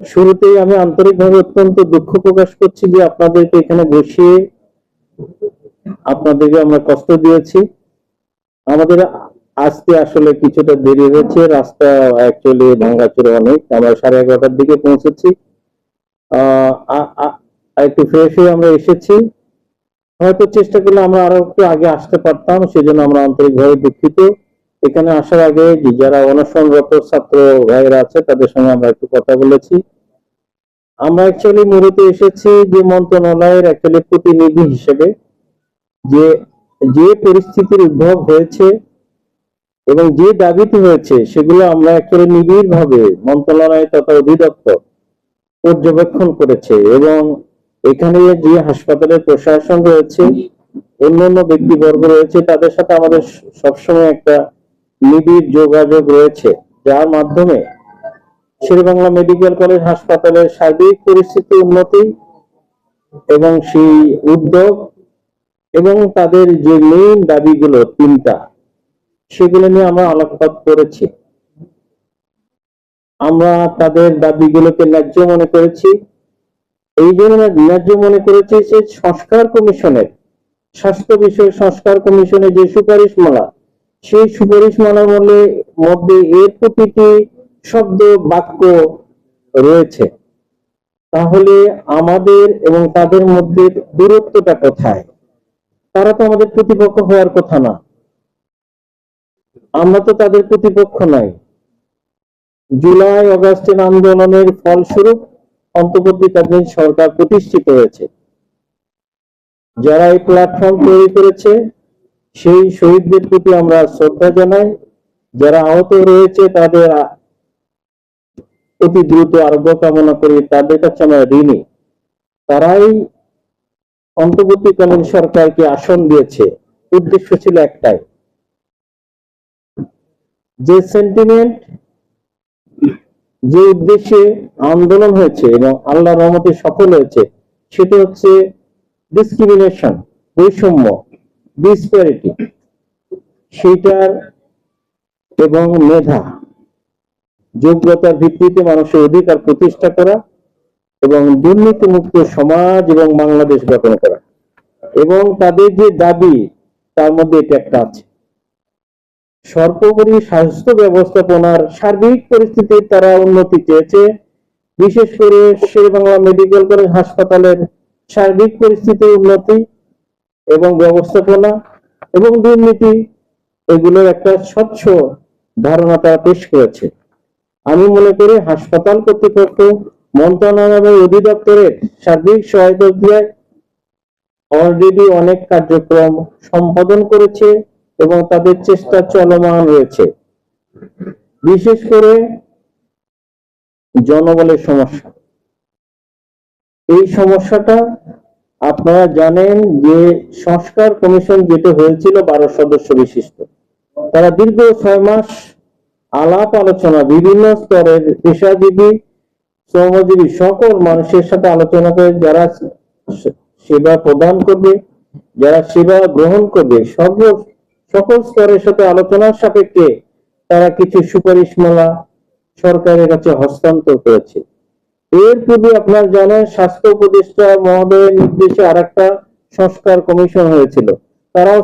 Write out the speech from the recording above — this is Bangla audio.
শুরুতেই আমি আন্তরিকভাবে অত্যন্ত দুঃখ প্রকাশ করছি যে আপনাদেরকে এখানে বসিয়ে আপনাদেরকে আমরা কষ্ট দিয়েছি। আমাদের আসতে আসলে কিছুটা দেরি হয়েছে, রাস্তা অ্যাকচুয়ালি ভাঙ্গাচুরে অনেক। আমরা সাড়ে এগারোটার দিকে পৌঁছেছি। একটু ফ্রেশ হয়ে আমরা এসেছি। হয়তো চেষ্টা করলে আমরা আরও একটু আগে আসতে পারতাম, সেজন্য আমরা আন্তরিকভাবে দুঃখিত। এখানে আসার আগে যারা অনশনরত ছাত্র ভাইয়েরা আছে, তাদের সঙ্গে আমরা একটু কথা বলেছি। আমরা অ্যাকচুয়ালি মূলত এসেছি যে মন্ত্রণালয়ের অ্যাকচুয়ালি প্রতিনিধি হিসেবে, যে যে পরিস্থিতির উদ্ভব হয়েছে এবং যে দাবিতে হয়েছে সেগুলো আমরা অ্যাকচুয়ালি নিবিড় ভাবে মন্ত্রণালয় তথা অধিদপ্তর পর্যবেক্ষণ করেছে এবং এখানে যে হাসপাতালের প্রশাসন রয়েছে, অন্যান্য ব্যক্তিবর্গ রয়েছে, তাদের সাথে আমাদের সবসময় একটা নিবিড় যোগাযোগ রয়েছে, যার মাধ্যমে শেরেবাংলা মেডিকেল কলেজ হাসপাতালের সার্বিক পরিস্থিতি উন্নতি এবং সেই উদ্যোগ এবং তাদের যে মেইন দাবিগুলো তিনটা, সেগুলো নিয়ে আমরা আলোকপাত করেছি। আমরা তাদের দাবিগুলোকে ন্যায্য মনে করেছি। এই জন্য ন্যায্য মনে করেছি যে সংস্কার কমিশনের, স্বাস্থ্য বিষয় সংস্কার কমিশনের যে সুপারিশমালা, সেই সুপারিশমালার মধ্যে এর প্রতিটি শব্দ, বাক্য রয়েছে। তাহলে আমাদের এবং তাদের মধ্যে দূরত্বটা কোথায়? তারা তো আমাদের প্রতিপক্ষ হওয়ার কথা না। আমরা তো তাদের প্রতিপক্ষ নই। জুলাই অগাস্টের আন্দোলনের ফলস্বরূপ অন্তর্বর্তীকালীন সরকার প্রতিষ্ঠিত হয়েছে। যারা এই প্ল্যাটফর্ম তৈরি করেছে, সেই শহীদদের প্রতি আমরা শ্রদ্ধা জানাই। যারা আহত রয়েছে, তাদের অতি দ্রুত আরোগ্য কামনা করি তাদের কাছে আমরা ঋণী। তারাই অন্তর্বর্তীকালীন সরকারকে আসন দিয়েছে। উদ্দেশ্য ছিল একটাই। যে সেন্টিমেন্ট যে উদ্দেশ্যে আন্দোলন হয়েছে এবং আল্লাহ রহমতে সফল হয়েছে, সেটা হচ্ছে ডিসক্রিমিনেশন বৈষম্য ডিসপ্যারিটি সেটার এবং মেধা। যোগ্যতার ভিত্তিতে মানুষের অধিকার প্রতিষ্ঠা করা এবং দুর্নীতিমুক্ত সমাজ এবং বাংলাদেশ গঠন করা। এবং তাদের যে দাবি, তার মধ্যে এটা একটা আছে। সর্বোপরি স্বাস্থ্য ব্যবস্থাপনার সার্বিক পরিস্থিতির তারা উন্নতি চেয়েছে। বিশেষ করে শেরবাংলা মেডিকেল কলেজ হাসপাতালের সার্বিক পরিস্থিতির উন্নতি এবং ব্যবস্থাপনা এবং দুর্নীতি, এগুলোর একটা স্বচ্ছ ধারণা তারা পেশ করেছে। আমি মনে করি হাসপাতাল কর্তৃপক্ষ, মন্ত্রণালয়, অধিদপ্তরের সার্বিক সহায়তা দিয়ে অলরেডি অনেক কার্যক্রম সম্পাদন করেছে এবং তাদের চেষ্টা চলমান রয়েছে। বিশেষ করে জনবলের সমস্যা। এই সমস্যাটা আপনারা জানেন যে সংস্কার কমিশন যেটা হয়েছিল বারো সদস্য বিশিষ্ট, তারা দীর্ঘ ছয় মাস আলাপ, আলোচনা, বিভিন্ন স্তরের পেশাজীবী, শ্রমজীবী সকল মানুষের সাথে আলোচনা করে যারা সেবা প্রদান করবে, যারা সেবা গ্রহণ করবে সকল সকল স্তরের সাথে আলোচনার সাপেক্ষে তারা কিছু সুপারিশ সুপারিশমালা সরকারের কাছে হস্তান্তর করেছে। এর পূর্বে আপনার জানেন, স্বাস্থ্য উপদেষ্টা মহোদয়ের নির্দেশে আরেকটা সংস্কার কমিশন হয়েছিল। তারাও